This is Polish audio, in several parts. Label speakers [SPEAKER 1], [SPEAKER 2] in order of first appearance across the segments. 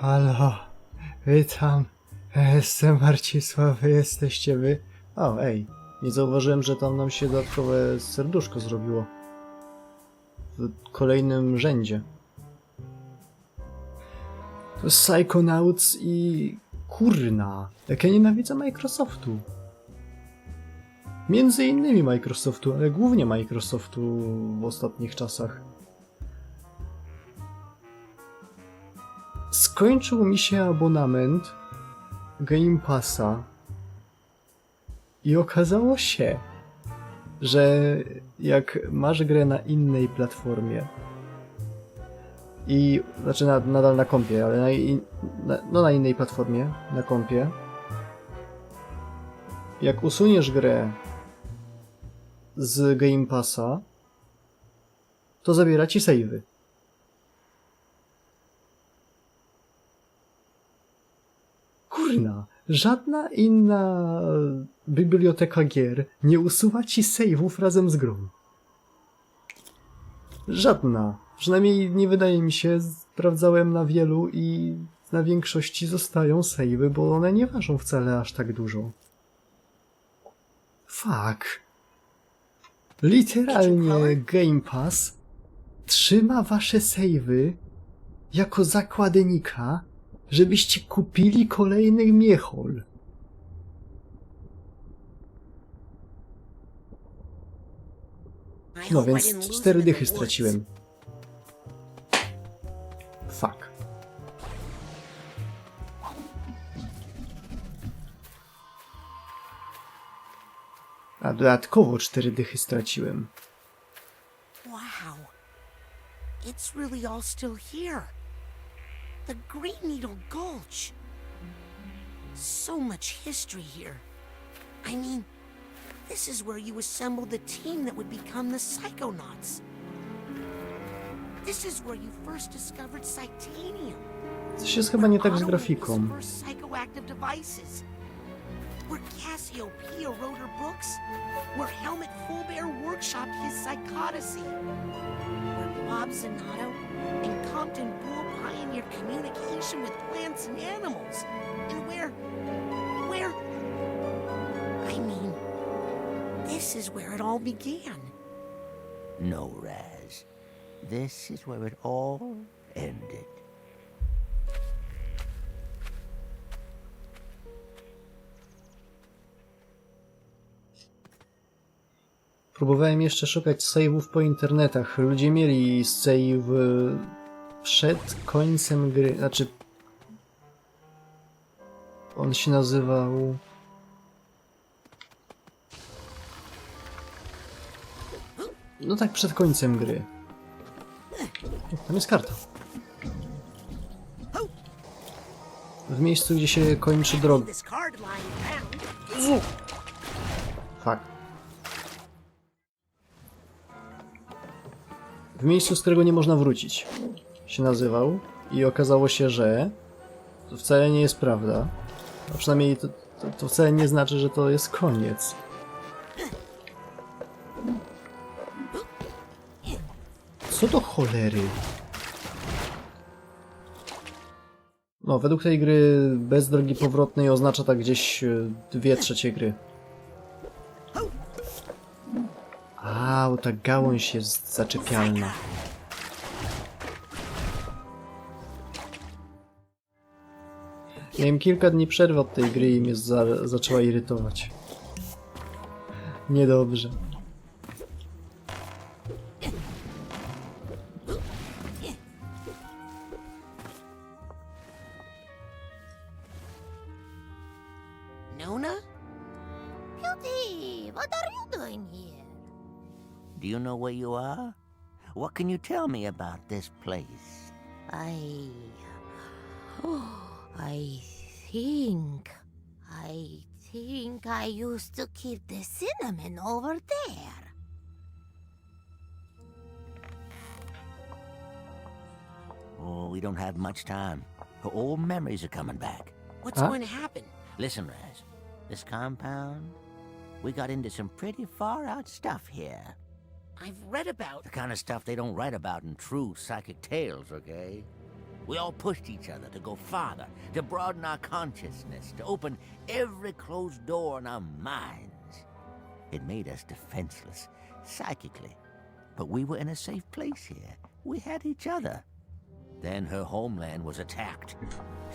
[SPEAKER 1] Halo, witam. Jestem Marcisław, wy jesteście wy. O, ej, nie zauważyłem, że tam nam się dodatkowe serduszko zrobiło. W kolejnym rzędzie. Psychonauts i... Kurna, jak ja nienawidzę Microsoftu. Między innymi Microsoftu, ale głównie Microsoftu w ostatnich czasach. Skończył mi się abonament Game Passa i okazało się, że jak masz grę na innej platformie i znaczy na, nadal na kompie, ale na, in- na, no na innej platformie, na kompie, jak usuniesz grę z Game Passa, to zabiera ci savey. Kurna, żadna inna biblioteka gier nie usuwa ci save'ów razem z grą. Żadna. Przynajmniej nie wydaje mi się, sprawdzałem na wielu i na większości zostają save'y, bo one nie ważą wcale aż tak dużo. Fuck. Literalnie Game Pass trzyma wasze save'y jako zakładnika, żebyście kupili kolejny miechol. No więc
[SPEAKER 2] lose
[SPEAKER 1] cztery dychy straciłem. Fuck. A dodatkowo cztery dychy straciłem.
[SPEAKER 2] Wow. It's really all still here. The Green Needle Gulch. So much history here. I mean, this is where you assembled the team that would become the Psychonauts. This is where you first discovered Cytanium.
[SPEAKER 1] Coś jest chyba nie tak z grafiką.
[SPEAKER 2] Psychoactive devices. Where Cassiopeia wrote her books. Where Helmut Fulbear workshopped his psychodicy. Where Bob Zanato and Compton Bull pioneered communication with plants and animals. And where. where. I mean, this is where it all began.
[SPEAKER 3] No, Raz. This is where it all ended.
[SPEAKER 1] Próbowałem jeszcze szukać save'ów po internetach. Ludzie mieli save y, przed końcem gry. Znaczy. On się nazywał. No tak, przed końcem gry. Tam jest karta. W miejscu, gdzie się kończy droga. Fuck. W miejscu, z którego nie można wrócić. Się nazywał i okazało się, że to wcale nie jest prawda. A przynajmniej to, to, to wcale nie znaczy, że to jest koniec. Co do cholery? No, według tej gry bez drogi powrotnej oznacza tak gdzieś e, dwie trzecie gry. Bo ta gałąź jest zaczepialna. Miałem kilka dni przerwy od tej gry i mnie za zaczęła irytować. Niedobrze.
[SPEAKER 3] Where you are? What can you tell me about this place?
[SPEAKER 4] I. Oh, I think. I think I used to keep the cinnamon over there.
[SPEAKER 3] Oh, we don't have much time. Her old memories are coming back.
[SPEAKER 2] What's
[SPEAKER 1] Huh?
[SPEAKER 2] going to happen?
[SPEAKER 3] Listen, Raz. This compound, we got into some pretty far out stuff here.
[SPEAKER 2] I've read about
[SPEAKER 3] The kind of stuff they don't write about in true psychic tales, okay? We all pushed each other to go farther, to broaden our consciousness, to open every closed door in our minds. It made us defenseless, psychically. But we were in a safe place here. We had each other. Then her homeland was attacked.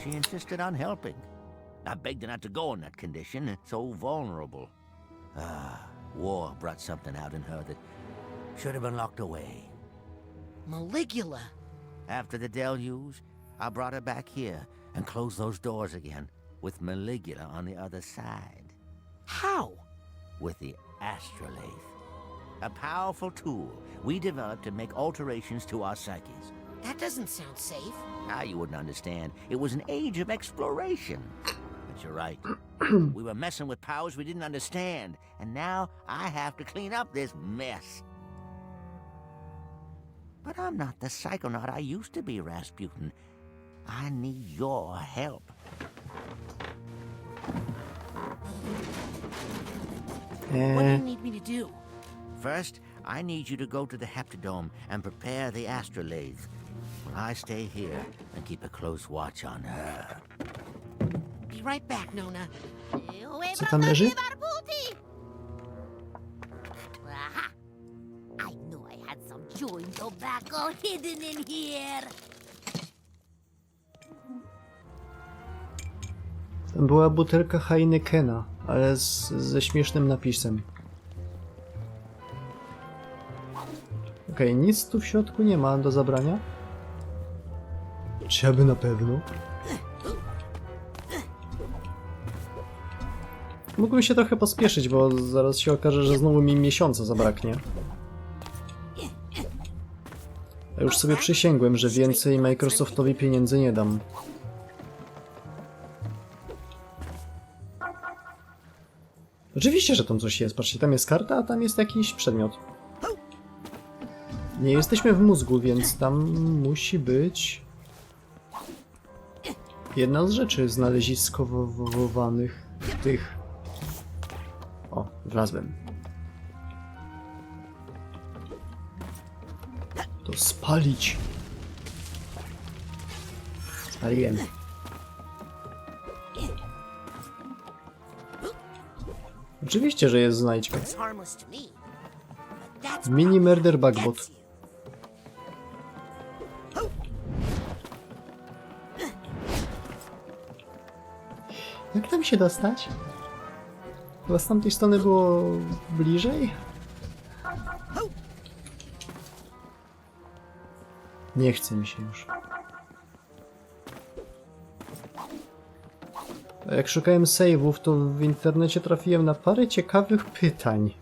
[SPEAKER 3] She insisted on helping. I begged her not to go in that condition, so vulnerable. Ah, war brought something out in her that should have been locked away.
[SPEAKER 2] Maligula.
[SPEAKER 3] After the deluge, I brought her back here and closed those doors again, with Maligula on the other side,
[SPEAKER 2] How?
[SPEAKER 3] with the Astrolabe. A powerful tool we developed to make alterations to our psyches.
[SPEAKER 2] That doesn't sound safe.
[SPEAKER 3] Now you wouldn't understand. It was an age of exploration. But you're right. we were messing with powers we didn't understand, and now I have to clean up this mess. But I'm not the psychonaut I used to be, Rasputin. I need your help.
[SPEAKER 2] What do you need me to do?
[SPEAKER 3] First, I need you to go to the Heptadome and prepare the astrolabe. While I stay here and keep a close watch on her.
[SPEAKER 2] Be right back, Nona.
[SPEAKER 1] Co tam leży?
[SPEAKER 4] Tobacco hidden in here.
[SPEAKER 1] tam była butelka Heinekena, ale z, ze śmiesznym napisem. Okej, nic tu w środku nie ma do zabrania. Czy aby na pewno? Mógłbym się trochę pospieszyć, bo zaraz się okaże, że znowu mi miesiąca zabraknie. A już sobie przysięgłem, że więcej Microsoftowi pieniędzy nie dam. Oczywiście, że tam coś jest. Patrzcie, tam jest karta, a tam jest jakiś przedmiot. Nie jesteśmy w mózgu, więc tam musi być jedna z rzeczy znaleziskowowanych tych. O, wlazłem. To spalić. Spaliłem. Oczywiście, że jest znajdźka. Mini Murder
[SPEAKER 2] you.
[SPEAKER 1] Jak tam się dostać? Chyba z tamtej strony było bliżej? Nie chce mi się już. A Jak szukałem save'ów, to w internecie trafiłem na parę ciekawych pytań,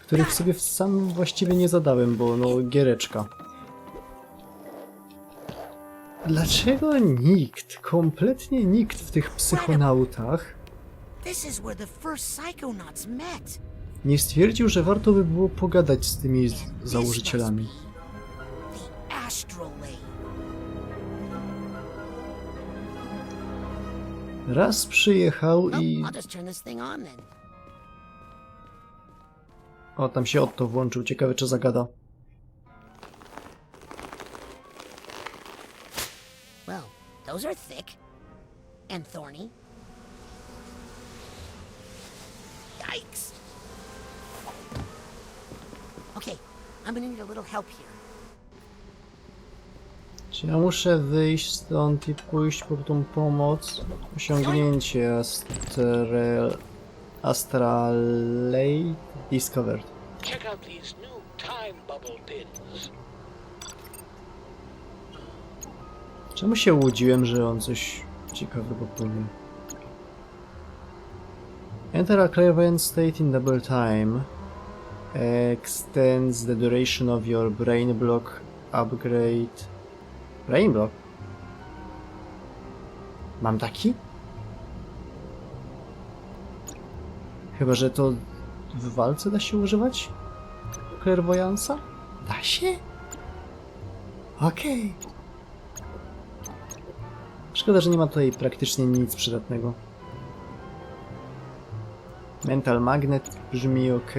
[SPEAKER 1] których sobie sam właściwie nie zadałem, bo no giereczka. Dlaczego nikt, kompletnie nikt w tych psychonautach nie stwierdził, że warto by było pogadać z tymi założycielami? Raz przyjechał
[SPEAKER 2] Well,
[SPEAKER 1] i...
[SPEAKER 2] I'll just turn this thing on then.
[SPEAKER 1] O, tam się Otto włączył. Ciekawe, czy zagada.
[SPEAKER 2] Well, those are thick. And thorny. Yikes. Okay, I'm gonna need a little help here.
[SPEAKER 1] Ja muszę wyjść stąd i pójść po tą pomoc? Osiągnięcie Astre... Astralate Discovered.
[SPEAKER 5] Check out these new time bubble pins.
[SPEAKER 1] Czemu się łudziłem, że on coś ciekawego powie? Enter a clairvoyant state in double time. Extends the duration of your brain block upgrade. Brain block? Mam taki? Chyba, że to w walce da się używać? Clairvoyance'a? Da się? Okej. Szkoda, że nie ma tutaj praktycznie nic przydatnego. Mental Magnet brzmi ok.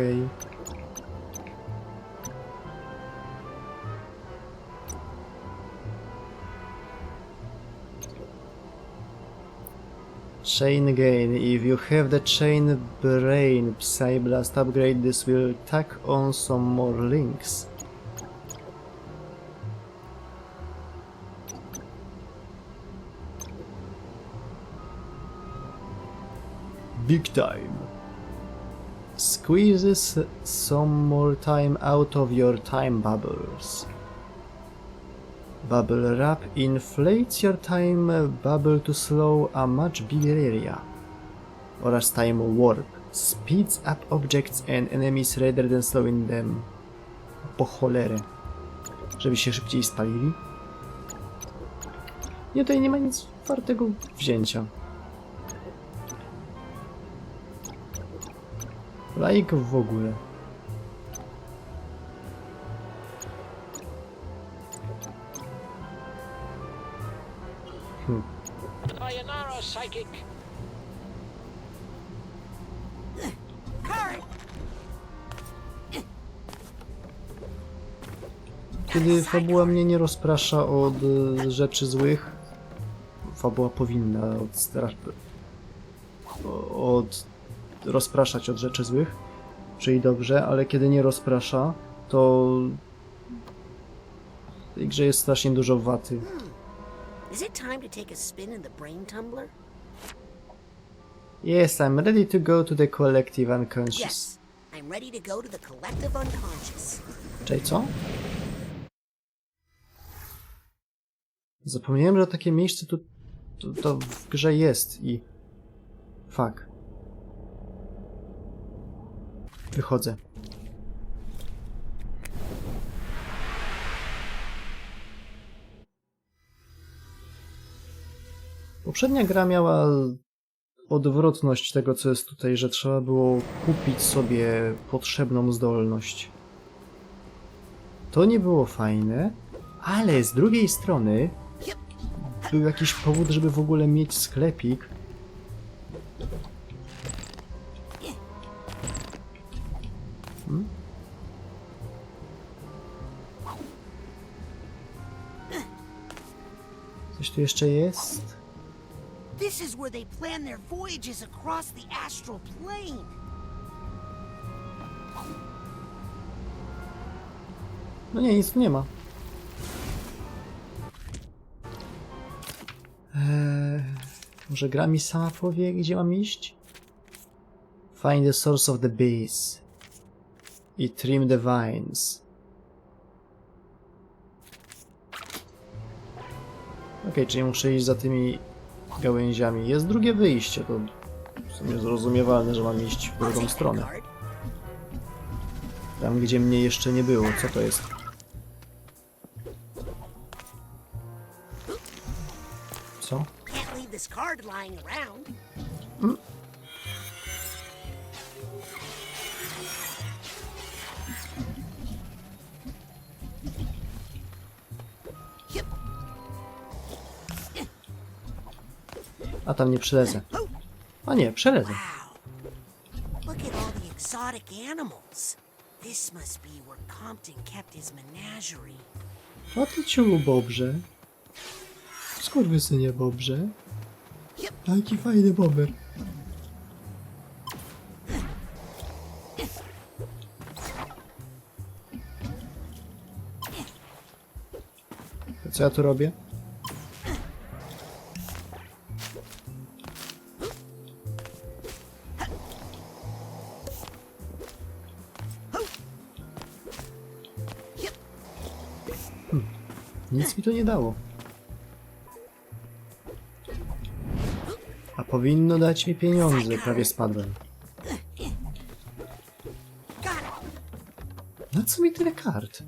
[SPEAKER 1] Chain gain. If you have the chain brain Psyblast upgrade, this will tack on some more links. Big time. Squeezes some more time out of your time bubbles. Bubble Wrap inflates your time bubble to slow a much bigger area. Oraz Time Warp speeds up objects and enemies rather than slowing them. Po cholerę. Żeby się szybciej spalili. Nie, tutaj nie ma nic wartego wzięcia. Laik w ogóle. Kiedy fabuła mnie nie rozprasza od e, rzeczy złych, fabuła powinna odstra- o- od rozpraszać od rzeczy złych, czyli dobrze, ale kiedy nie rozprasza, to w tej grze jest strasznie dużo waty. Yes, I'm ready to go to the collective unconscious.
[SPEAKER 2] Yes. I'm ready to go to the collective unconscious.
[SPEAKER 1] Czyli co? Zapomniałem, że takie miejsce tu to, to w grze jest i... Fuck. Wychodzę. Poprzednia gra miała odwrotność tego, co jest tutaj, że trzeba było kupić sobie potrzebną zdolność. To nie było fajne, ale z drugiej strony był jakiś powód, żeby w ogóle mieć sklepik. Hmm? Coś tu jeszcze jest?
[SPEAKER 2] This is where they plan their voyages across the astral plane.
[SPEAKER 1] No nie, nic tu nie ma. Eee, może gra mi sama powie, gdzie mam iść? Find the source of the bees. I trim the vines. Okej, czyli muszę iść za tymi gałęziami. Jest drugie wyjście, to w sumie zrozumiewalne, że mam iść w drugą stronę. Tam, gdzie mnie jeszcze nie było. Co to jest?
[SPEAKER 2] This card lying around.
[SPEAKER 1] A tam nie przelezę. A nie, przelezę.
[SPEAKER 2] Look at all the exotic animals. This must be where Compton kept his menagerie.
[SPEAKER 1] A ty ciulu Bobrze. Skurwysynie Bobrze. Jaki fajny bober. Co ja tu robię? Nic mi to nie dało. Powinno dać mi pieniądze, prawie spadłem. Na co mi tyle kart?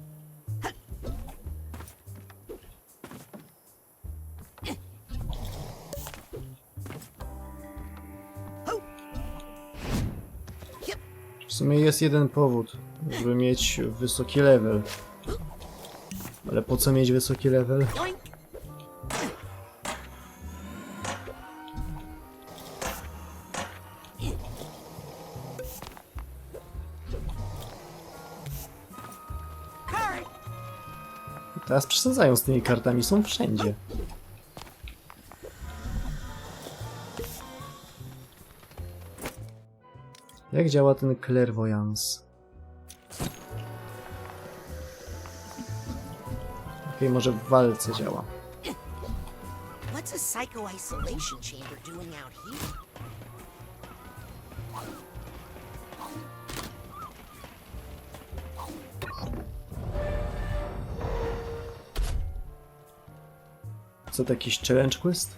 [SPEAKER 1] W sumie jest jeden powód, żeby mieć wysoki level. Ale po co mieć wysoki level? Teraz przesadzają z tymi kartami, są wszędzie. Jak działa ten clairvoyance? Okej, okay, może w walce działa.
[SPEAKER 2] What's a psycho isolation chamber doing out here?
[SPEAKER 1] Co to jakiś challenge quest?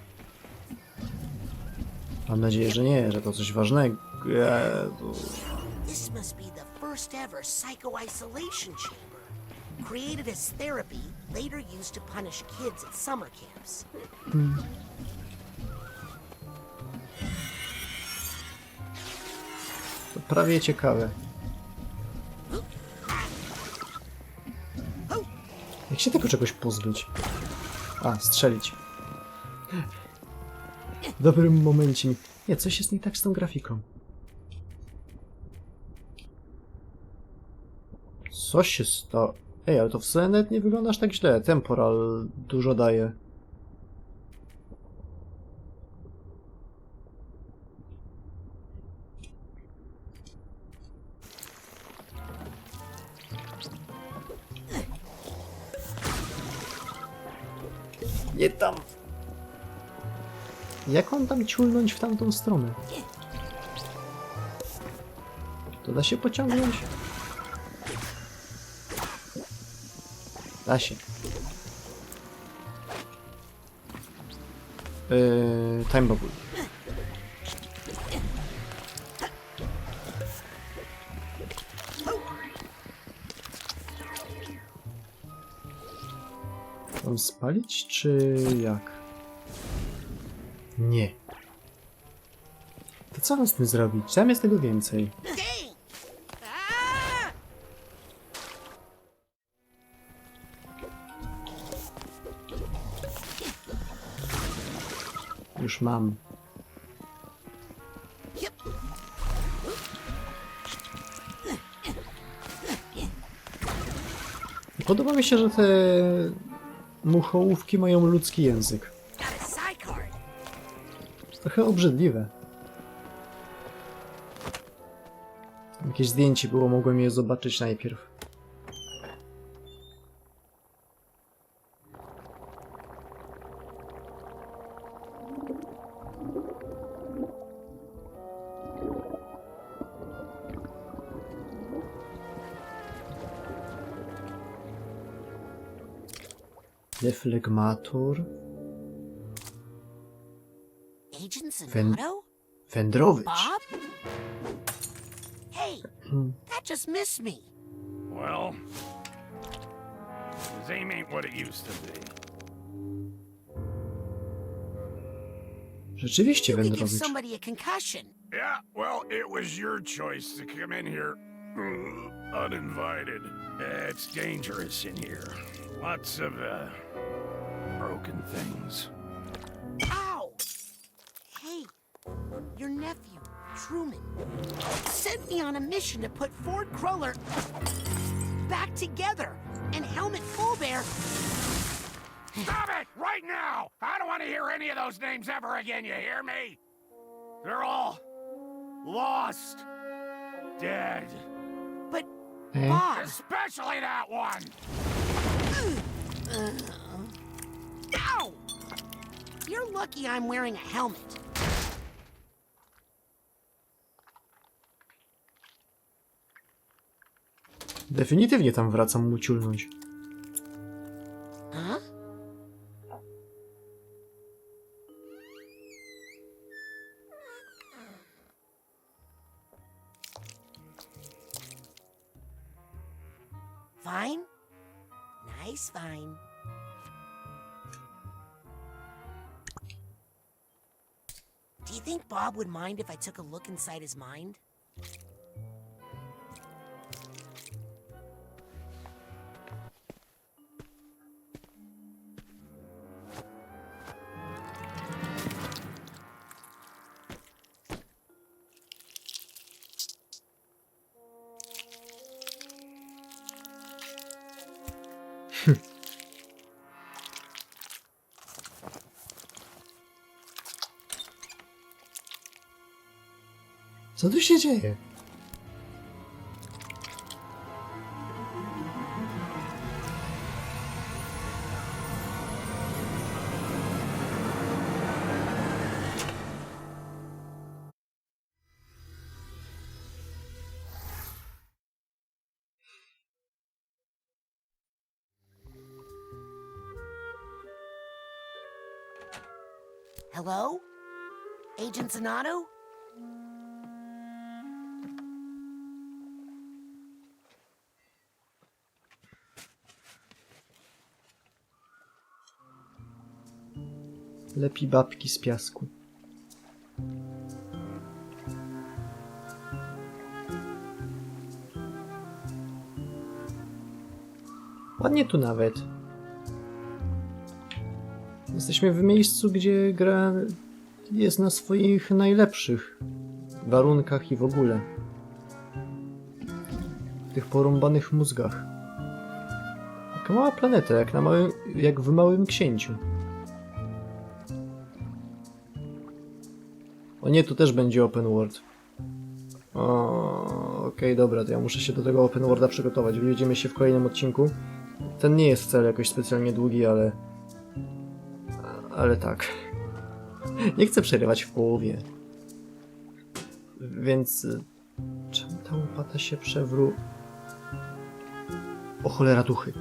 [SPEAKER 1] Mam nadzieję, że nie, że to coś ważnego. Jezu.
[SPEAKER 2] This must be the first ever psycho isolation chamber. Created as therapy, later used to punish kids at summer camps.
[SPEAKER 1] To prawie ciekawe. Jak się tego czegoś pozbyć? A, strzelić. W dobrym momencie. Nie, coś jest nie tak z tą grafiką. Co się stało? Ej, ale to wcale nawet nie wygląda aż tak źle. Temporal dużo daje. Nie tam. Jak on tam ciulnąć w tamtą stronę? To da się pociągnąć? Da się. Yy, time bubble. Mam spalić, czy jak? Nie. To co mam z tym zrobić? Tam jest tego więcej. Już mam. Podoba mi się, że te muchołówki mają ludzki język. Trochę obrzydliwe. Jakieś zdjęcie było, mogłem je zobaczyć najpierw. Deflegmator.
[SPEAKER 2] Agent
[SPEAKER 1] Ven-
[SPEAKER 2] Zanato?
[SPEAKER 1] Wędrowicz.
[SPEAKER 2] Bob? Hey,
[SPEAKER 1] Hmm.
[SPEAKER 2] that just missed me.
[SPEAKER 6] Well, his aim ain't what it used to be.
[SPEAKER 1] Rzeczywiście
[SPEAKER 2] You could give
[SPEAKER 1] wędrowicz.
[SPEAKER 2] somebody a concussion.
[SPEAKER 6] Yeah, well, it was your choice to come in here uh, uninvited. It's dangerous in here. Lots of, uh, broken things.
[SPEAKER 2] Ow! Hey, your nephew, Truman, sent me on a mission to put Ford Cruller back together. And Helmet Fullbear,
[SPEAKER 6] Stop it right now! I don't want to hear any of those names ever again, you hear me? They're all lost, dead.
[SPEAKER 2] but
[SPEAKER 1] Eh?
[SPEAKER 2] Bob,
[SPEAKER 6] Especially that one!
[SPEAKER 2] ow! You're lucky I'm wearing a helmet.
[SPEAKER 1] Definitywnie tam wracam mu ciulnąć.
[SPEAKER 2] Bob would mind if I took a look inside his mind?
[SPEAKER 1] Co tu się dzieje?
[SPEAKER 2] Hello? Agent Zanotto?
[SPEAKER 1] Lepi babki z piasku. Ładnie tu nawet. Jesteśmy w miejscu, gdzie gra jest na swoich najlepszych warunkach i w ogóle. W tych porąbanych mózgach. Taka mała planeta, jak, na małym, jak w Małym Księciu. O nie, tu też będzie open world. Okej, dobra, to ja muszę się do tego open worlda przygotować. Widzimy się w kolejnym odcinku. Ten nie jest wcale jakoś specjalnie długi, ale... Ale tak. Nie chcę przerywać w połowie. Więc... y, Czemu ta łopata się przewró... O cholera duchy.